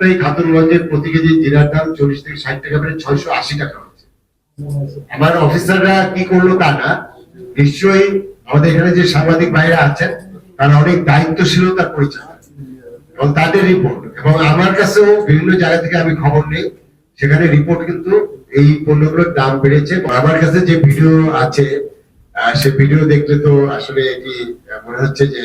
চারটাই খাতুনগঞ্জের প্রতি কেজি জিরার দাম চল্লিশ থেকে ষাট টাকা বেড়ে ছয়শো আশি টাকা হচ্ছে। আমার অফিসাররা কি করল তা না, নিশ্চয়ই আমাদের এখানে যে সাংবাদিক ভাইরা আছেন, তারা অনেক দায়িত্বশীলতার পরিচয়। এবং তাদের রিপোর্ট এবং আমার কাছেও বিভিন্ন জায়গা থেকে আমি খবর নেই। সেখানে রিপোর্ট কিন্তু এই পণ্যগুলোর দাম বেড়েছে। আমার কাছে যে ভিডিও আছে সে ভিডিও দেখলে তো আসলে এটি মনে হচ্ছে যে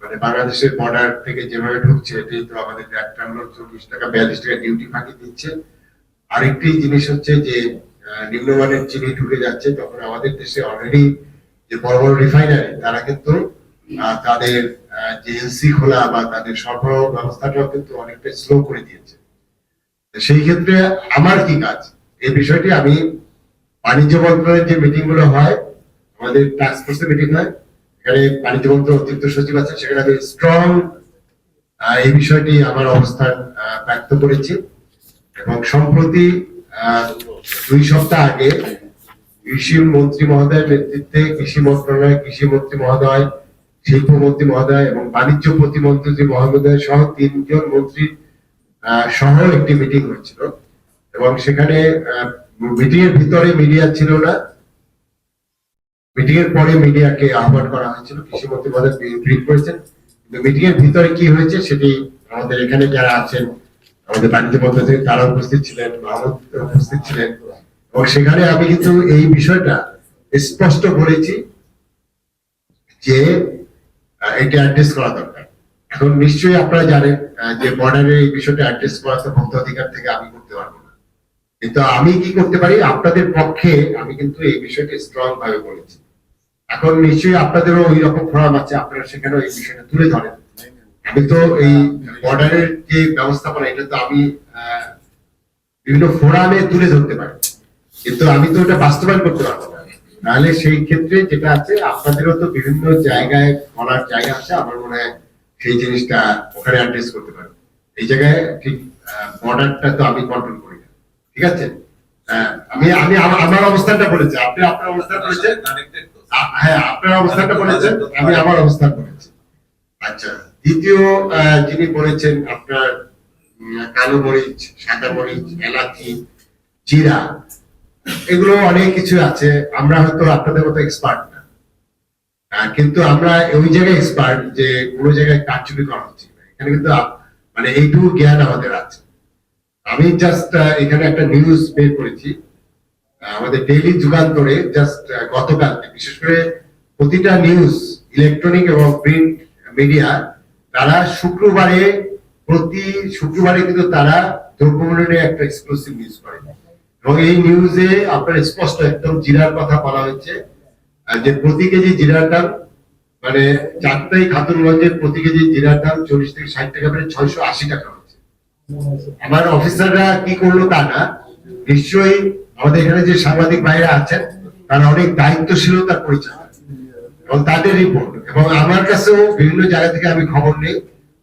মানে বাংলাদেশের বর্ডার থেকে যেভাবে ঢুকছে এটি তো আমাদের একটা হলো চল্লিশ টাকা বিয়াল্লিশ টাকা ডিউটি ফাঁকি দিচ্ছে। আরেকটি জিনিস হচ্ছে যে নিম্নমানের চিনি ঢুকে যাচ্ছে তখন আমাদের দেশে অলরেডি যে বড় বড় রিফাইনারি তারা কিন্তু তাদের যে এলসি খোলা বা তাদের সরবরাহ ব্যবস্থাটাও কিন্তু অনেকটা স্লো করে দিয়েছে। সেই ক্ষেত্রে আমার কি কাজ? এই বিষয়টি আমি বাণিজ্য মন্ত্রণালয়ের যে মিটিংগুলো হয়, আমাদের টাস্ক ফোর্সের মিটিং হয়। এখানে বাণিজ্য মন্ত্রণালয় অতিরিক্ত সচিব আছে সেখানে আমি স্ট্রং এই বিষয়টি আমার অবস্থান ব্যক্ত করেছি। এবং সম্প্রতি দুই সপ্তাহ আগে কৃষি মন্ত্রী মহোদয়ের নেতৃত্বে কৃষি মন্ত্রণালয় কৃষি মন্ত্রী মহোদয় শিল্পমন্ত্রী মহোদয় এবং বাণিজ্য প্রতিমন্ত্রী মহোদয় সহ তিনজন মন্ত্রী আহ, সহ একটি মিটিং হয়েছিল। এবং সেখানে মিটিং এর ভিতরে মিডিয়া ছিল না। মিটিং এর পরে মিডিয়াকে আহ্বান করা হয়েছিল কৃষি মন্ত্রী মহোদয় ব্রিফ করেছেন। কিন্তু মিটিং এর ভিতরে কি হয়েছে সেটি আমাদের এখানে যারা আছেন, আমাদের বাণিজ্য মন্ত্রী থেকে তারা উপস্থিত ছিলেন, মাহমুদ উপস্থিত ছিলেন। এবং সেখানে আমি কিন্তু এই বিষয়টা স্পষ্ট বলেছি যে এটা অ্যাড্রেস করা দরকার। এখন নিশ্চয়ই আপনারা জানেন যে বর্ডারে এই বিষয়টা অ্যাড্রেস করা তো ভোক্তা অধিকার থেকে আমি করতে পারব না। কিন্তু আমি কি করতে পারি? আপনাদের পক্ষে আমি কিন্তু এই বিষয়টা স্ট্রং ভাবে বলেছি। এখন নিশ্চয়ই আপনাদেরও ওই রকম ফোরাম আছে আপনারা সেখানে এই বিষয়টা তুলে ধরেন। আমি তো এই বর্ডারের যে ব্যবস্থাপনা এটা তো আমি বিভিন্ন ফোরামে তুলে ধরতে পারি। কিন্তু আমি তো ওটা বাস্তবায়ন করতে পারব না। তাহলে সেই ক্ষেত্রে যেটা আছে আপনাদেরও তো বিভিন্ন জায়গায় বলার জায়গা আছে আমার মনে হয় সেই জিনিসটা ওখানে অ্যাড্রেস করতে পারব। এই জায়গায় ঠিক বর্ডারটা তো আমি কন্ট্রোল করি না। ঠিক আছে? আহ, আমি আমি আমার- অবস্থানটা বলেছি। আপনি আপনার অবস্থান বলেছেন? হ্যাঁ আপনার অবস্থানটা আমি আমার অবস্থান বলেছি। আচ্ছা দ্বিতীয় যিনি বলেছেন আপনার কালো মরিচ, সাদা মরিচ, এলাচি, জিরা, এগুলো অনেক কিছু আছে, আমরা হয়তো আপনাদের মতো এক্সপার্ট না। কিন্তু আমরা ওই জায়গায় এক্সপার্ট যে কোনো জায়গায় কারচুপি করা হচ্ছে। এখানে কিন্তু মানে এইটুকু জ্ঞান আমাদের আছে। আমি জাস্ট এখানে একটা নিউজ বের করেছি। আমাদের ডেইলি যুগান্তরে জাস্ট গতকালকে, বিশেষ করে প্রতিটা নিউজ ইলেকট্রনিক এবং প্রিন্ট মিডিয়া তারা শুক্রবারে, প্রতি শুক্রবারে কিন্তু তারা দ্রব্যমূল্যের একটা এক্সক্লুসিভ নিউজ করে। এবং এই নিউজে আপনার স্পষ্ট একদম জিরার কথা বলা হয়েছে যে প্রতি কেজি জিরার দাম মানে চারটাই খাতুনগঞ্জের প্রতি কেজি জিরার দাম চল্লিশ থেকে ষাট টাকা বেড়ে ছয়শো আশি টাকা হচ্ছে। আমার অফিসাররা কি করল তা না, নিশ্চয়ই আমাদের এখানে যে সাংবাদিক ভাইরা আছেন, তারা অনেক দায়িত্বশীলতার পরিচয়। এবং তাদের রিপোর্ট এবং আমার কাছেও বিভিন্ন জায়গা থেকে আমি খবর নেই।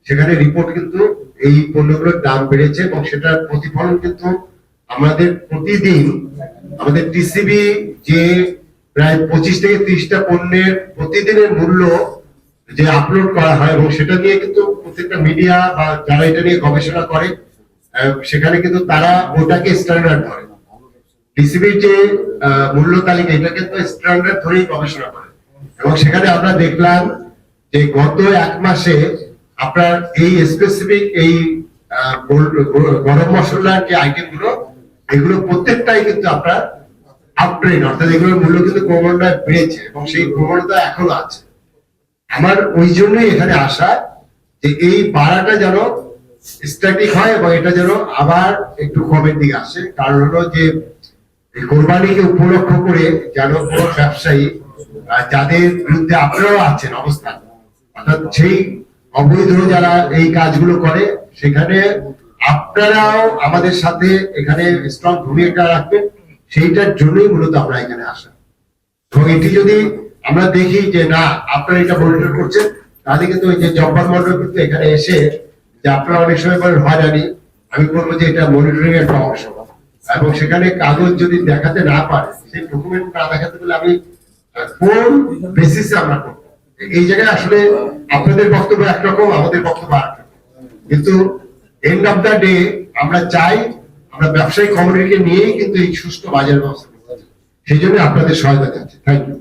সেখানে রিপোর্ট কিন্তু এই পণ্যগুলোর দাম বেড়েছে এবং সেটার প্রতিফলন কিন্তু আমাদের প্রতিদিন, আমাদের টিসিবি যে প্রায় পঁচিশ থেকে ত্রিশটা পণ্যের প্রতিদিনের মূল্য যে আপলোড করা হয় এবং সেটা নিয়ে কিন্তু প্রত্যেকটা মিডিয়া বা যারা এটা নিয়ে গবেষণা করে সেখানে কিন্তু তারা ওটাকে স্ট্যান্ডার্ড ধরে। ডিসিবির যে মূল্য তালিকা এটা কিন্তু স্ট্যান্ডার্ড ধরেই গবেষণা করে। এবং সেখানে আমরা দেখলাম যে গত এক মাসে আপনার এই স্পেসিফিক এই গরম মশলার যে আইটেমগুলো এগুলো প্রত্যেকটাই কিন্তু আপনার আপট্রেন অর্থাৎ এগুলোর মূল্য কিন্তু ক্রমান্বয়ে বেড়েছে এবং সেই প্রবণতা এখনও আছে। আমার ওই জন্যই এখানে আসা যে এই বাড়াটা যেন স্ট্যাটিক হয় এবং এটা যেন আবার একটু কমের দিকে আসে। কারণ হলো যে এই কোরবানিকে উপলক্ষ করে যেন ব্যবসায়ী যাদের বিরুদ্ধে আপনারাও আছেন অবস্থান, অর্থাৎ সেই অবৈধ যারা এই কাজগুলো করে, সেখানে আপনারাও আমাদের সাথে এখানে স্ট্রং ভূমিকা রাখবেন, সেইটার জন্যই মূলত আমরা এখানে আসা। এবং এটি যদি আমরা দেখি যে না, আপনারা এটা মনিটর করছেন, তাহলে কিন্তু ওই যে জব্বার মন্ডল কিন্তু এখানে এসে, যে আপনারা অনেক সময় বলেন, হয়রানি আমি বলব যে এটা মনিটরিং একটা অংশ এবং সেখানে কাগজ যদি দেখাতে না পারে, সেই ডকুমেন্ট না দেখাতে পারলে আমি কোন বেসিসে আমরা করব? এই জায়গায় আসলে আপনাদের বক্তব্য একরকম, আমাদের বক্তব্য রকম। কিন্তু এন্ড অফ দ্য ডে আমরা চাই, আমরা ব্যবসায়িক কমিউনিটিকে নিয়েই কিন্তু এই সুস্থ বাজার ব্যবস্থা সেই জন্য আপনাদের সহায়তা চাচ্ছি। Thank you